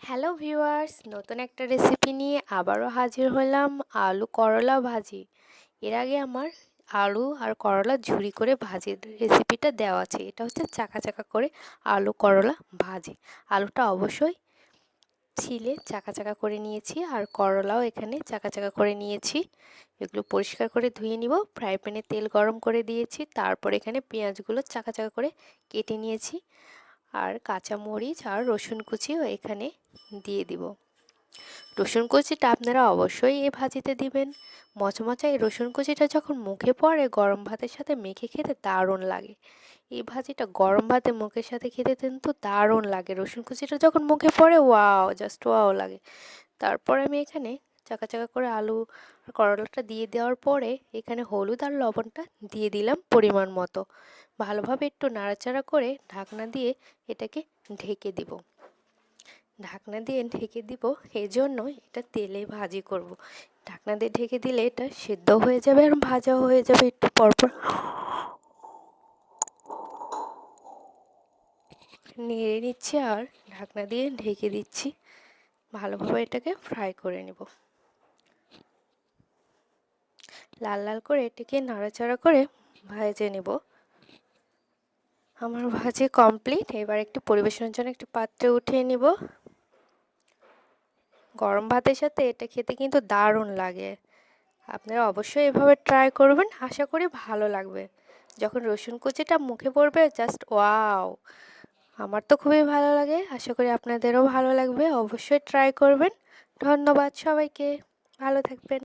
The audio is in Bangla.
হ্যালো ভিউয়ার্স, নতুন একটা রেসিপি নিয়ে আবারও হাজির হলাম আলু করলা ভাজি। এর আগে আমার আলু আর করলা ঝুরি করে ভাজির রেসিপিটা দেওয়া আছে। এটা হচ্ছে চাকা চাকা করে আলু করলা ভাজি। আলুটা অবশ্যই ছিলে চাকা চাকা করে নিয়েছি আর করলাও এখানে চাকা চাকা করে নিয়েছি। এগুলো পরিষ্কার করে ধুয়ে নিব। ফ্রাই প্যানে তেল গরম করে দিয়েছি। তারপর এখানে পেঁয়াজগুলো চাকা চাকা করে কেটে নিয়েছি। আর কাঁচা মরিচ আর রসুন কুচিও এখানে দিয়ে দিব। রসুন কুচিটা আপনারা অবশ্যই এ ভাজিতে দিবেন। মচমচা এই রসুন কুচিটা যখন মুখে পড়ে, গরম ভাতের সাথে মেখে খেতে দারুণ লাগে। এই ভাজিটা গরম ভাতে মুখের সাথে খেতে কিন্তু দারুণ লাগে। রসুন কুচিটা যখন মুখে পড়ে, ওয়াও, জাস্ট ওয়াও লাগে। তারপর আমি এখানে চাকা চাকা করে আলু করলাটা দিয়ে দেওয়ার পরে এখানে হলুদ আর লবণটা দিয়ে দিলাম পরিমাণ মতো। ভালোভাবে একটু নাড়াচাড়া করে ঢাকনা দিয়ে এটাকে ঢেকে দিব। ঢাকনা দিয়ে ঢেকে দিব, এজন্য এটা তেলে ভাজি করব। ঢাকনা দিয়ে ঢেকে দিলে এটা সেদ্ধ হয়ে যাবে আর ভাজা হয়ে যাবে একটু পরপর নেড়ে নিচ্ছি আর ঢাকনা দিয়ে ঢেকে দিচ্ছি। ভালোভাবে এটাকে ফ্রাই করে নেব। লাল লাল করে এটাকে নাড়াচাড়া করে ভেজে নেব। আমার ভাজি কমপ্লিট। এবার একটু পরিবেশনের জন্য একটু পাত্রে উঠিয়ে নিব। গরম ভাতের সাথে এটা খেতে কিন্তু দারুণ লাগে। আপনারা অবশ্যই এভাবে ট্রাই করবেন। আশা করি ভালো লাগবে। যখন রসুন কুচিটা মুখে পড়বে জাস্ট ওয়াও আমার তো খুবই ভালো লাগে। আশা করি আপনাদেরও ভালো লাগবে। অবশ্যই ট্রাই করবেন। ধন্যবাদ সবাইকে। ভালো থাকবেন।